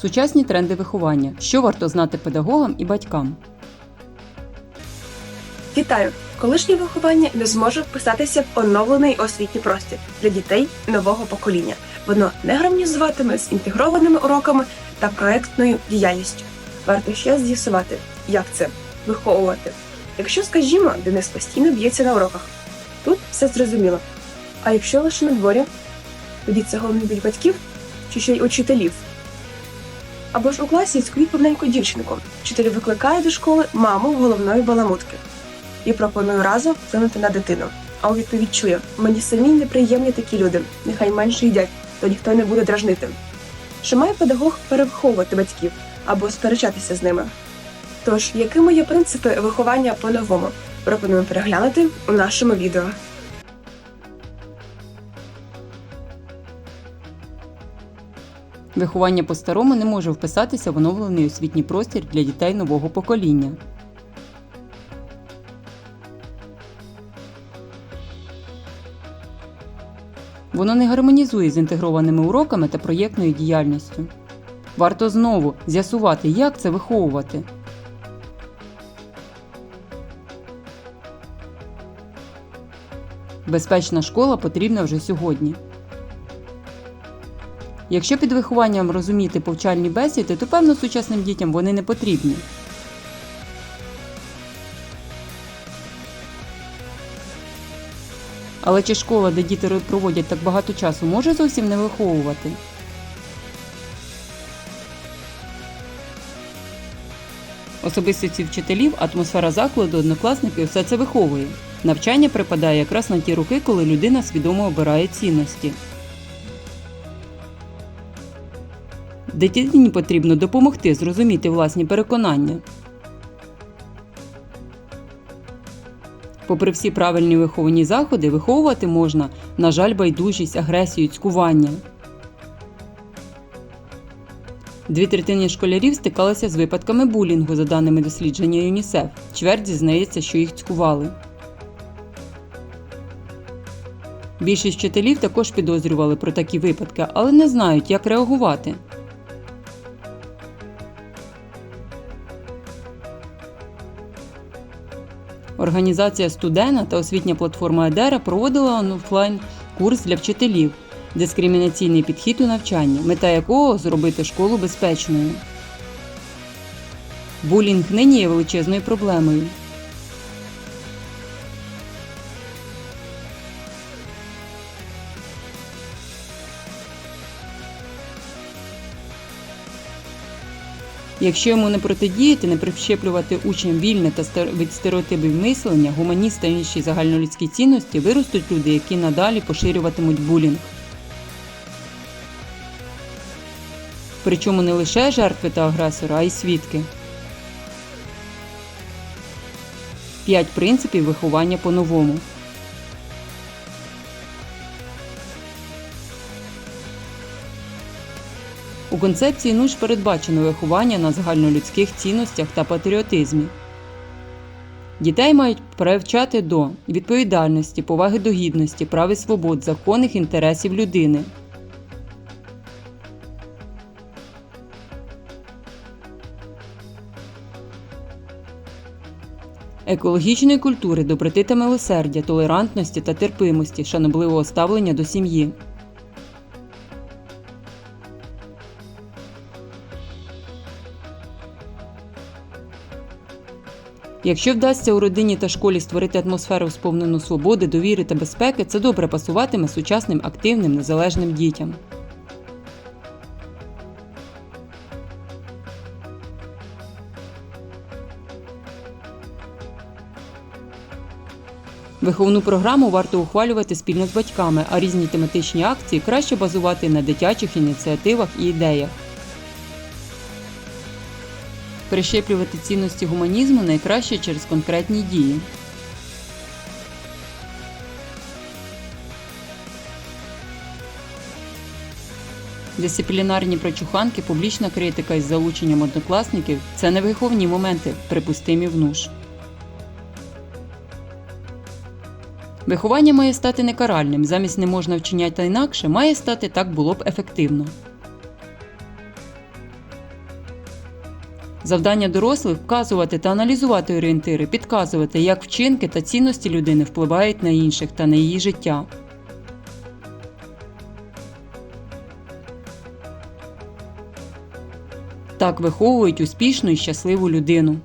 Сучасні тренди виховання. Що варто знати педагогам і батькам? Вітаю! Колишнє виховання не зможе вписатися в оновлений освітній простір для дітей нового покоління. Воно не гармонізуватиме з інтегрованими уроками та проектною діяльністю. Варто ще з'ясувати, як це виховувати. Якщо, скажімо, Денис постійно б'ється на уроках, тут все зрозуміло. А якщо лише на дворі, тоді це головний біль батьків чи ще й учителів. Або ж у класі скрізь повненьку дівчинку. Вчитель викликає до школи маму головної баламутки і пропоную разом вплинути на дитину. А у відповідь чує: мені самі неприємні такі люди, нехай менше їдять, то ніхто не буде дражнити. Чи має педагог перевиховувати батьків або сперечатися з ними? Тож, якими є принципи виховання по-новому? Пропонуємо переглянути у нашому відео. Виховання по-старому не може вписатися в оновлений освітній простір для дітей нового покоління. Воно не гармонізує з інтегрованими уроками та проєктною діяльністю. Варто знову з'ясувати, як це виховувати. Безпечна школа потрібна вже сьогодні. Якщо під вихованням розуміти повчальні бесіди, то певно сучасним дітям вони не потрібні. Але чи школа, де діти проводять так багато часу, може зовсім не виховувати? Особистості вчителів, атмосфера закладу, однокласників все це виховує. Навчання припадає якраз на ті роки, коли людина свідомо обирає цінності. Дитині потрібно допомогти зрозуміти власні переконання. Попри всі правильні виховані заходи, виховувати можна, на жаль, байдужість, агресію, цькування. Дві третини школярів стикалися з випадками булінгу, за даними дослідження ЮНІСЕФ. Чверть зізнається, що їх цькували. Більшість вчителів також підозрювали про такі випадки, але не знають, як реагувати. Організація Студена та освітня платформа Едера проводила офлайн курс для вчителів Дискримінаційний підхід у навчанні, мета якого зробити школу безпечною. Булінг нині є величезною проблемою. Якщо йому не протидіяти, не прищеплювати учням вільне та від стереотипів мислення, гуманіст та інші загальнолюдські цінності, виростуть люди, які надалі поширюватимуть булінг. Причому не лише жертви та агресора, а й свідки. П'ять принципів виховання по-новому. У концепції НУШ передбачено виховання на загальнолюдських цінностях та патріотизмі. Дітей мають привчати до відповідальності, поваги до гідності, прав і свобод, законних інтересів людини. Екологічної культури, доброти та милосердя, толерантності та терпимості, шанобливого ставлення до сім'ї. Якщо вдасться у родині та школі створити атмосферу сповнену свободи, довіри та безпеки, це добре пасуватиме сучасним активним незалежним дітям. Виховну програму варто ухвалювати спільно з батьками, а різні тематичні акції краще базувати на дитячих ініціативах і ідеях. Прищеплювати цінності гуманізму найкраще через конкретні дії. Дисциплінарні прочуханки, публічна критика із залученням однокласників це не виховні моменти, припустимі в НУШ. Виховання має стати не каральним, замість не можна вчиняти інакше, має стати так було б ефективно. Завдання дорослих вказувати та аналізувати орієнтири, підказувати, як вчинки та цінності людини впливають на інших та на її життя. Так виховують успішну і щасливу людину.